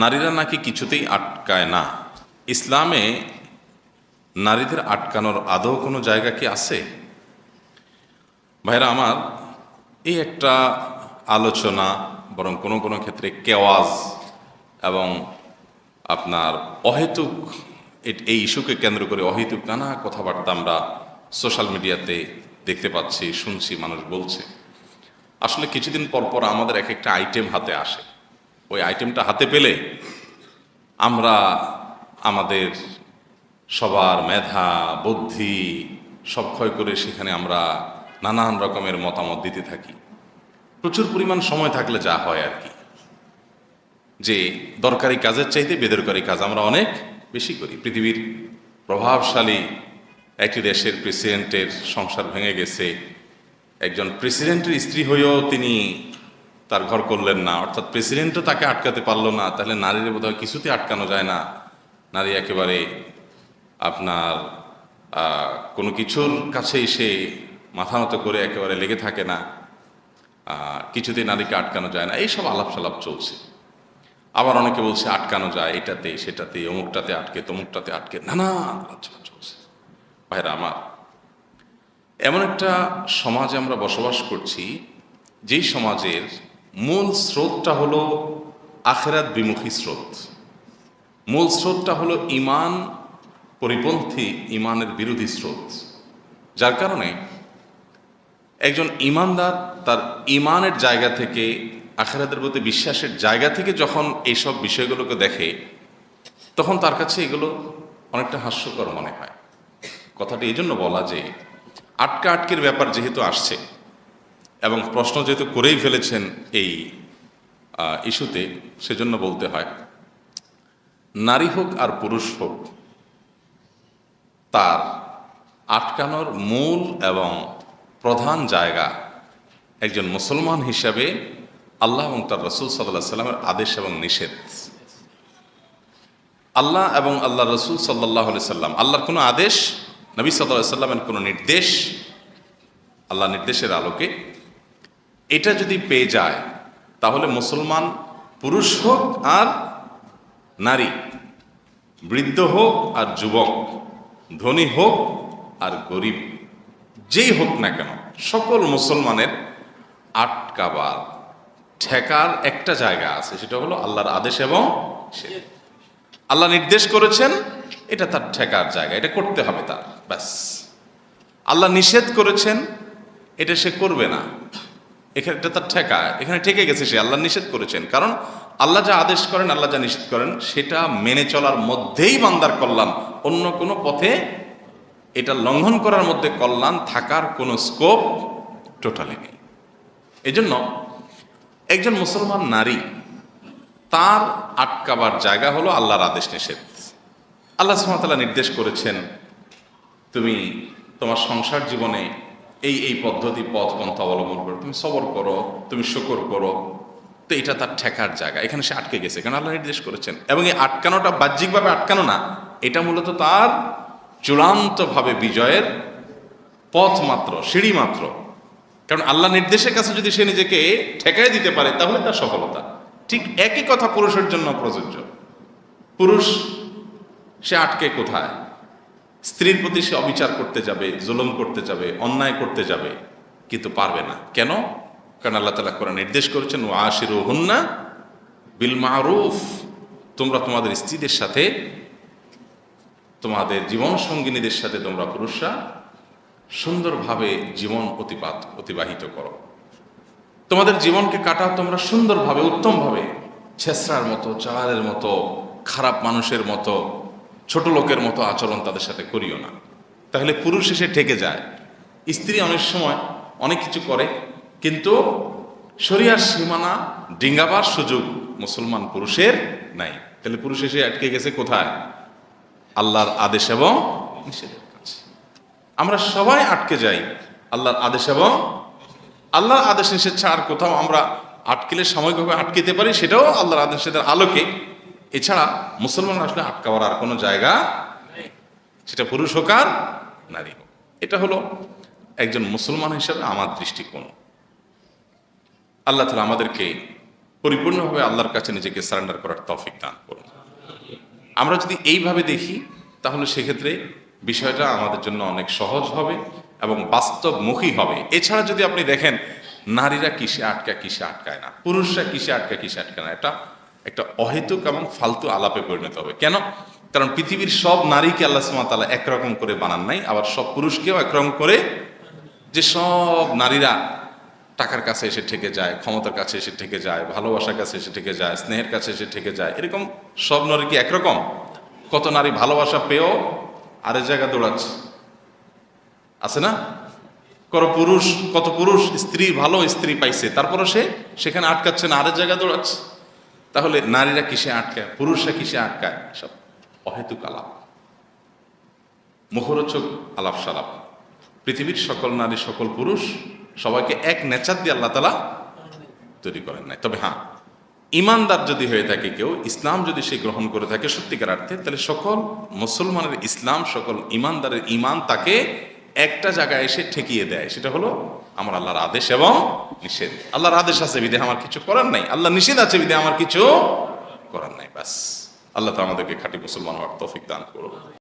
নারীরা নাকি কিছুতেই আটকায় না। ইসলামে নারীদের আটকানোর আদৌ কোনো জায়গা কি আছে? ভাইরা আমার, এই একটা আলোচনা, বরং কোনো কোনো ক্ষেত্রে কেওয়াজ এবং আপনার অহেতুক এই ইস্যুকে কেন্দ্র করে অহেতুক নানা কথাবার্তা আমরা সোশ্যাল মিডিয়াতে দেখতে পাচ্ছি, শুনছি, মানুষ বলছে। আসলে কিছুদিন পর পর আমাদের এক একটা আইটেম হাতে আসে। ওই আইটেমটা হাতে পেলে আমরা আমাদের সবার মেধা, বুদ্ধি সব ক্ষয় করে সেখানে আমরা নানান রকমের মতামত দিতে থাকি। প্রচুর পরিমাণ সময় থাকলে যা হয় আর কি। যে দরকারি কাজের চাইতে বেদরকারি কাজ আমরা অনেক বেশি করি। পৃথিবীর প্রভাবশালী একটি দেশের প্রেসিডেন্টের সংসার ভেঙে গেছে। একজন প্রেসিডেন্টের স্ত্রী হয়েও তিনি তার ঘর করলেন না। অর্থাৎ প্রেসিডেন্টও তাকে আটকাতে পারল না। তাহলে নারীর বোধহয় কিছুতে আটকানো যায় না। নারী একেবারে আপনার কোনো কিছুর কাছে এসে মাথা মতো করে একেবারে লেগে থাকে না। আহ, কিছুতেই নারীকে আটকানো যায় না। এইসব আলাপ সালাপ চলছে। আবার অনেকে বলছে আটকানো যায় এটাতে সেটাতে অমুকটাতে আটকে তমুকটাতে আটকে। নানা আলোচনা চলছে। ভাইরা আমার এমন একটা সমাজে আমরা বসবাস করছি যেই সমাজের মূল স্রোতটা হলো আখেরাত বিমুখী স্রোত। মূল স্রোতটা হলো ইমান পরিপন্থী ইমানের বিরোধী স্রোত। যার কারণে একজন ইমানদার তার ইমানের জায়গা থেকে, আখেরাতের প্রতি বিশ্বাসের জায়গা থেকে যখন এইসব বিষয়গুলোকে দেখে, তখন তার কাছে এগুলো অনেকটা হাস্যকর মনে হয়। কথাটি এই জন্য বলা যে, আটকা আটকের ব্যাপার যেহেতু আসছে এবং প্রশ্ন যেহেতু করেই ফেলেছেন এই ইস্যুতে, সেজন্য বলতে হয়, নারী হোক আর পুরুষ হোক, তার আটকানোর মূল এবং প্রধান জায়গা একজন মুসলমান হিসাবে আল্লাহ এবং তার রসুল সাল্লাহ সাল্লামের আদেশ এবং নিষেধ। আল্লাহ এবং আল্লাহ রসুল সাল্লাহ সাল্লাম, আল্লাহর কোনো আদেশ, নবী সাল্লাহ সাল্লামের কোনো নির্দেশ আল্লাহ নির্দেশের আলোকে এটা যদি পেয়ে যায়, তাহলে মুসলমান পুরুষ হোক আর নারী, বৃদ্ধ হোক আর যুবক, ধনী হোক আর গরিব, যেই হোক না কেন, সকল মুসলমানের আটকাবার, ঠেকার একটা জায়গা আছে, সেটা হলো আল্লাহর আদেশ এবং। আল্লাহ নির্দেশ করেছেন, এটা তার ঠেকার জায়গা, এটা করতে হবে তার, ব্যাস আল্লাহ নিষেধ করেছেন, এটা সে করবে না এখানে এটা তার ঠেকা। এখানে ঠেকে গেছে সে, আল্লাহ নিষেধ করেছেন। কারণ আল্লাহ যা আদেশ করেন, আল্লাহ যা নিষেধ করেন, সেটা মেনে চলার মধ্যেই বান্দার কল্যাণ। অন্য কোনো পথে এটা লঙ্ঘন করার মধ্যে কল্যাণ থাকার কোনো স্কোপ টোটালি নেই। এজন্য একজন মুসলমান নারী, তার আটকাবার জায়গা হলো আল্লাহর আদেশ নিষেধ। আল্লাহ সুমতাল্লাহ নির্দেশ করেছেন, তুমি তোমার সংসার জীবনে এই এই পদ্ধতি, পথ, পন্থা অবলম্বন করো। তুমি সবর করো, তুমি শুকর করো। তো এটা তার ঠেকার জায়গা। এখানে সে আটকে গেছে কারণ আল্লাহ নির্দেশ করেছেন। এবং এই আটকানোটা বাহ্যিকভাবে আটকানো না, এটা মূলত তার চূড়ান্তভাবে বিজয়ের পথ মাত্র, সিঁড়ি মাত্র। কারণ আল্লাহ নির্দেশের কাছে যদি সে নিজেকে ঠেকাই দিতে পারে, তাহলে তার সফলতা। ঠিক একই কথা পুরুষের জন্য প্রযোজ্য। পুরুষ, সে আটকে কোথায়? স্ত্রীর প্রতি সে অবিচার করতে যাবে, জুলুম করতে যাবে, অন্যায় করতে যাবে, কিন্তু পারবে না। কেন? কারণ আল্লাহ তালা করে নির্দেশ করেছেন ও আশিরু হুন্না বিল মারুফ তোমরা তোমাদের স্ত্রীদের সাথে, তোমাদের জীবন সঙ্গিনীদের সাথে তোমরা পুরুষরা সুন্দরভাবে জীবন অতিপাত, অতিবাহিত করো। তোমাদের জীবনকে কাটাও তোমরা সুন্দরভাবে, উত্তমভাবে। ছেসরার মতো চালারের মতো, খারাপ মানুষের মতো ছোট লোকের মতো আচরণ তাদের সাথে করিও না। তাহলে পুরুষ এসে ঠেকে যায়। স্ত্রী অনেক সময় অনেক কিছু করে, কিন্তু শরিয়ার সীমানা ডিঙ্গাবার সুযোগ মুসলমান পুরুষের নাই। তাহলে পুরুষ এসে আটকে গেছে কোথায়? আল্লাহর আদেশ এবং নিষেধের কাছে। আমরা সবাই আটকে যাই আল্লাহর আদেশ এবং আল্লাহর আদেশ নিষেধ ছাড়া আর কোথাও আমরা আটকেলে সাময়িকভাবে আটকেতে পারি, সেটাও আল্লাহর আদেশ নিষেধের আলোকে। এছাড়া মুসলমান আসলে আটকাবার আর কোনো জায়গা। সেটা পুরুষ হোক আর নারী হোক। এটা হলো একজন মুসলমান হিসাবে আমার দৃষ্টিকোণ। আল্লাহ তালা আমাদেরকে পরিপূর্ণভাবে আল্লাহর কাছে নিজেকে সারেন্ডার করার তৌফিক দান করুন। আমরা যদি এইভাবে দেখি, তাহলে সেক্ষেত্রে বিষয়টা আমাদের জন্য অনেক সহজ হবে এবং বাস্তবমুখী হবে। এছাড়া যদি আপনি দেখেন, নারীরা কিসে আটকায় কিসে আটকায় না? পুরুষরা কিসে আটকায় কিসে আটকায় না? এটা একটা অহেতুক এবং ফালতু আলাপে পরিণত হবে। কেন? কারণ পৃথিবীর সব নারীকে আল্লাহ সুমাতালা একরকম করে বানান নাই, আবার সব পুরুষকেও একরকম করে যে সব নারীরা টাকার কাছে এসে ঠেকে যায়, ক্ষমতার কাছে এসে ঠেকে যায়, ভালোবাসার কাছে এসে ঠেকে যায়, স্নেহের কাছে এসে ঠেকে যায়, এরকম সব নারী কি একরকম? কত নারী ভালোবাসা পেয়েও আরেক জায়গা দৌড়াচ্ছে? আছে না? কত পুরুষ কত পুরুষ স্ত্রী ভালো স্ত্রী পাইছে তারপরে সে সেখানে আটকাচ্ছে না, আরেক জায়গা দৌড়াচ্ছে। তাহলে নারীরা কিসে আটকায়? পুরুষরা কিসে আটকায়? সব অহেতুক আলাপ। মুখরোচক আলাপ সালাপ পৃথিবীর সকল নারী, সকল পুরুষ সবাইকে এক নেচার দিয়ে আল্লাহ তালা তৈরি করেন নাই। তবে হ্যাঁ ইমানদার যদি হয়ে থাকে কেউ, ইসলাম যদি সে গ্রহণ করে থাকে সত্যিকার অর্থে, তাহলে সকল মুসলমানের ইসলাম, সকল ইমানদারের ইমান তাকে একটা জায়গায় এসে ঠেকিয়ে দেয়, সেটা হলো আমার আল্লাহর আদেশ এবং নিষেধ। আল্লাহর আদেশ আছে বিধে আমার কিছু করার নাই আল্লাহ নিষেধ আছে বিধে আমার কিছু করার নাই, ব্যাস। আল্লাহ তো আমাদেরকে খাঁটি মুসলমান হওয়ার তৌফিক দান করুন